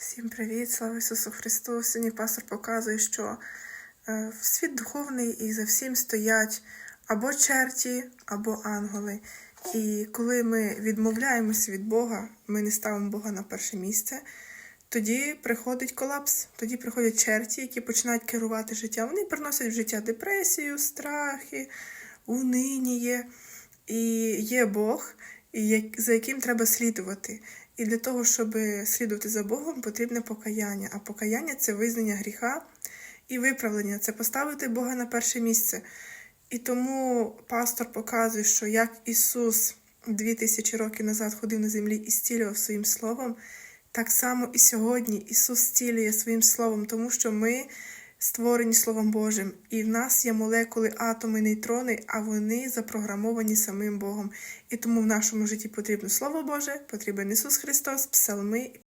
Всім привіт, слава Ісусу Христу! Сьогодні пастор показує, що е, світ духовний і за всім стоять або черті, або ангели. І коли ми відмовляємося від Бога, ми не ставимо Бога на перше місце, тоді приходить колапс, тоді приходять черті, які починають керувати життям. Вони приносять в життя депресію, страхи, униніє. І є Бог, за яким треба слідувати. І для того, щоб слідувати за Богом, потрібне покаяння. А покаяння це визнання гріха і виправлення, це поставити Бога на перше місце. І тому пастор показує, що як Ісус дві тисячі років назад ходив на землі і зцілював своїм словом, так само і сьогодні Ісус зцілює своїм словом, тому що ми створені Словом Божим, і в нас є молекули, атоми, нейтрони, а вони запрограмовані самим Богом. І тому в нашому житті потрібно Слово Боже, потрібен Ісус Христос, псалми